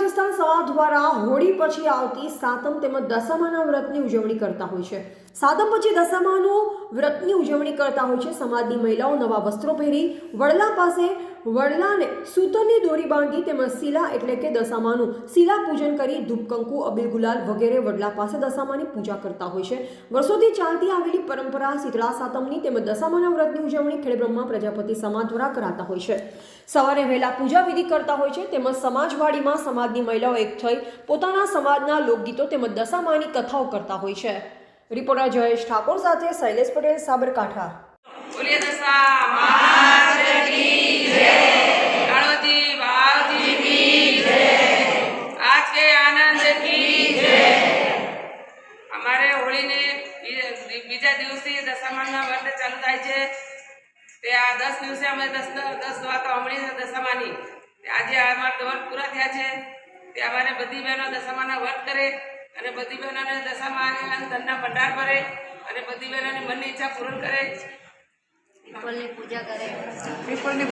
રાજસ્થાન સમાજ દ્વારા હોળી પછી આવતી સાતમ તેમજ દશામાના વ્રતની ઉજવણી કરતા હોય છે. સાતમ પછી દશામાનું વ્રતની ઉજવણી કરતા હોય છે. સમાજની મહિલાઓ નવા વસ્ત્રો પહેરી વડલા પાસે વડલાને સૂતરની દોરી બાંધી તેમજ શિલા એટલે કે દશામાનું શિલા પૂજન કરી ધૂપકંકુ, અબિલ ગુલાલ વગેરે વડલા પાસે દશામાની પૂજા કરતા હોય છે. વર્ષોથી ચાલતી આવેલી પરંપરા શીતળા સાતમની તેમજ દશામાના વ્રતની ઉજવણી ખેડબ્રહ્મા પ્રજાપતિ સમાજ દ્વારા કરાતા હોય છે. સવારે વહેલા પૂજા વિધિ કરતા હોય છે તેમજ સમાજવાડીમાં સમાજની મહિલાઓ એક થઈ પોતાના સમાજના લોકગીતો તેમજ દશામાની કથાઓ કરતા હોય છે. રિપોર્ટર જયેશ ઠાકોર સાથે શૈલેષ પટેલ, સાબરકાંઠા. હોળીને બીજા દિવસથી દશામાના વર્ત ચાલુ થાય છે. તે આ દસ દિવસે અમે દસ દસ વાતો સાંભળી છે દશામાની. તે આજે અમારા વર્ત પૂરા થયા છે. તે અમારે બધી બહેનો દશામાના વર્ત કરે અને બધી બહેનોને દશામાં ધનના ભંડાર ભરે અને બધી બહેનોની મનની ઈચ્છા પૂર્ણ કરે. પીપલની પૂજા કરે. પીપળની